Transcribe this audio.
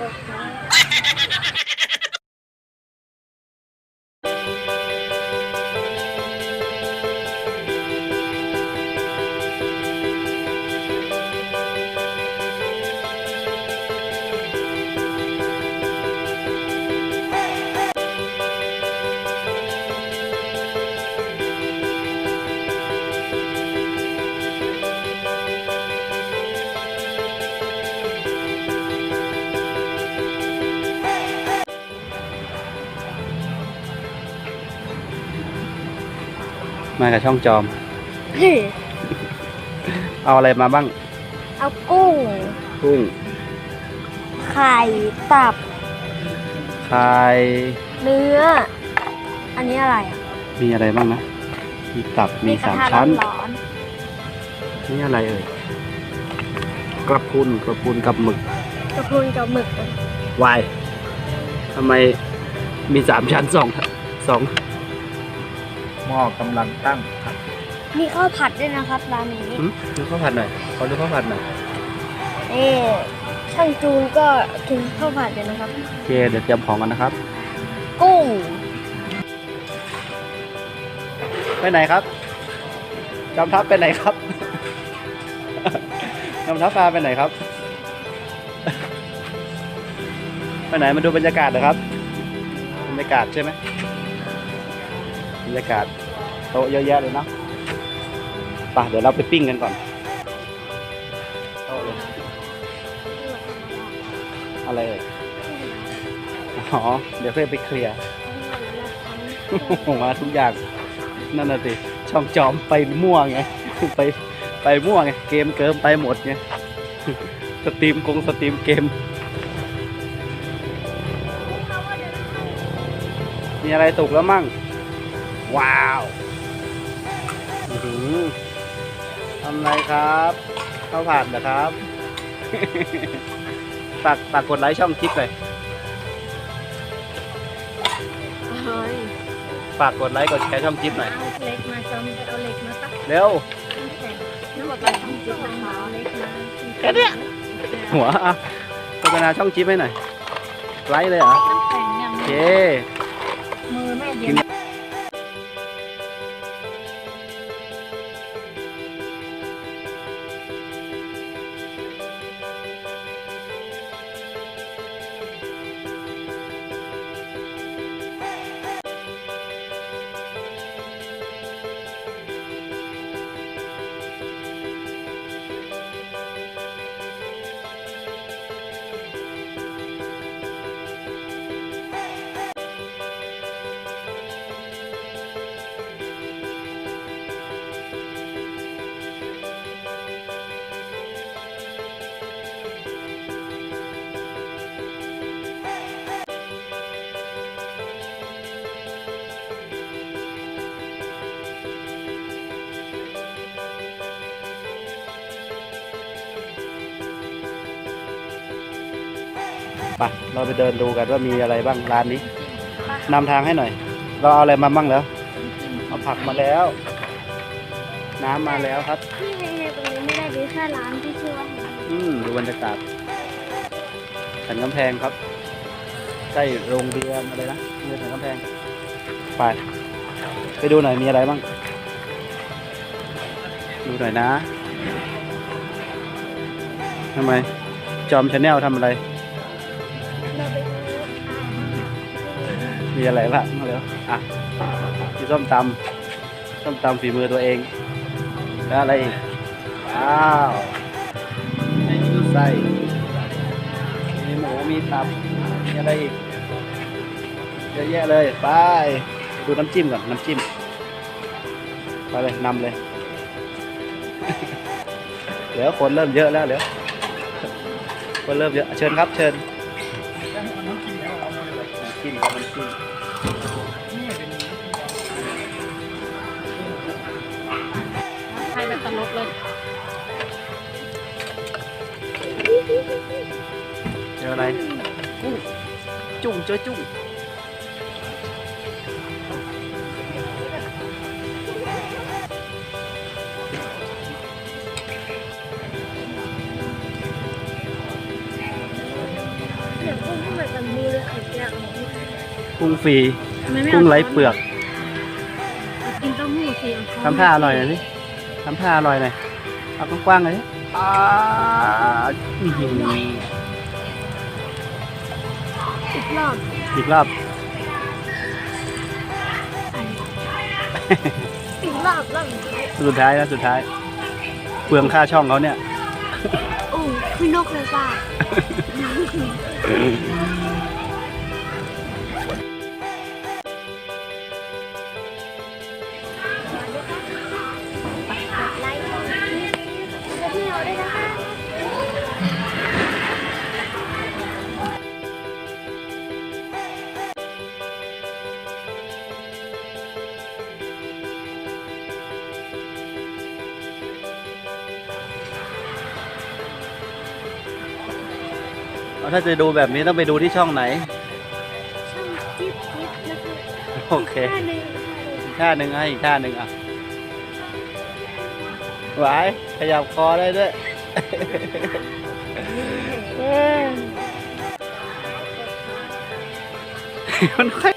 pouquinho. มากับช่องจอม เอาอะไรมาบ้าง เอากุ้ง กุ้ง ไข่ตับ ไข่ เนื้อ อันนี้อะไรอะมีอะไรบ้างนะ มีตับ มีกระสามทะชั้นร้อนนี่อะไรเอ่ย กระพุนกระพุนกับหมึก ๆกระพุนกับหมึก วาย ทำไมมีสามชั้นสองสอง หม้อกำลังตั้งผัดมีข้าวผัดด้วยนะครับร้านนี้หึดูข้าวผัดหน่อยขอดูข้าวผัดหน่อยนี่ช่างจูนก็กินข้าวผัดอยู่นะครับ โอเคเดี๋ยวเตรียมของกันนะครับ กุ้งไปไหนครับจำทัพไปไหนครับ จำทัพพาไปไหนครับ ไปไหนมาดูบรรยากาศเหรอครับ บรรยากาศใช่ไหมบ รรยากาศโต๊ะเยอะแยะเลยเนาะไปเดี๋ยวเราไปปิ้งกันก่อนโต๊ะเลยอะไรเอ่ยอ๋อเดี๋ยวเพื่อนไปเคลียร์มาทุกอย่างนั่นน่ะสิช่องจอมไปมั่วไงไปไปมั่วไงเกมเกิมไปหมดไงสตรีมกงสตรีมเกม มีอะไรสุกแล้วมั่ง ว้าวอื้อหือทำอะไรครับข้าวผัดนะครับฝากฝากกดไลค์ช่องคลิปเลยฝากกดไลค์กดแชร์ช่องคลิปหน่อยเอาเหล็กมาจอมไปเอาเหล็กมาตักเร็วน้ำแข็งน้ำบอกว่าต้องจุดนะคะเอาเหล็กมาแค่เนี้ยหัวอะโฆษณาช่องจิ๊บให้หน่อยไลค์เลยเหรอน้ำแข็งยังโอเค ไปเราไปเดินดูกันว่ามีอะไรบ้างร้านนี้นำทางให้หน่อย เราเอาอะไรมาบ้างแล้วเอาผักมาแล้ว น้ำมาแล้วครับที่ในในตรงนี้ไม่ได้มีแค่ร้านที่ชื่อว่าอืมดูบรรยากาศสันกำแพงครับใกล้โรงเรียนอะไรนะโรงเรียนสันกำแพงไปไปดูหน่อยมีอะไรบ้างดูหน่อยนะทำไมจอมชาแนลทำอะไร มีอะไรบ้างมาเร็วอะมีส้มตำส้มตำฝีมือตัวเอง แล้วอะไรอีกว้าวมีไส้มีหมูมีตับมีอะไรอีกเยอะแยะเลยไปดูน้ำจิ้มก่อนน้ำจิ้มไปเลยนำเลยเดี๋ยวคนเริ่มเยอะแล้วเดี๋ยวคนเริ่มเยอะเชิญครับเชิญ จิ้มครับน้ำจิ้มใครแบบตลกเลยเจออะไรกุ้งจุ่งเจอจุ่งเสียงกุ้งที่เหมือนกับมือเลยไข่เจียว กุ้งฟรีทำไมไม่กุ้งไร้เปลือกกินเต้าหู้สิทำท่าอร่อยหน่อยสิทำท่าอร่อยหน่อยเอากว้างๆเลยสิอ่าอื้อหืออีกรอบอีกรอบอีกรอบรอบสุดท้ายสุดท้ายนะสุดท้ายเปลืองค่าช่องเขาเนี่ยโอ้คือนกเลยป่ะ ถ้าจะดูแบบนี้ต้องไปดูที่ช่องไหน ช่องจิ๊บจิ๊บนะคะโอเคท่าหนึ่งอีกท่าหนึ่งให้อีกท่าหนึ่งอะไหวายขยับคอได้ด้วยเออมันค่อย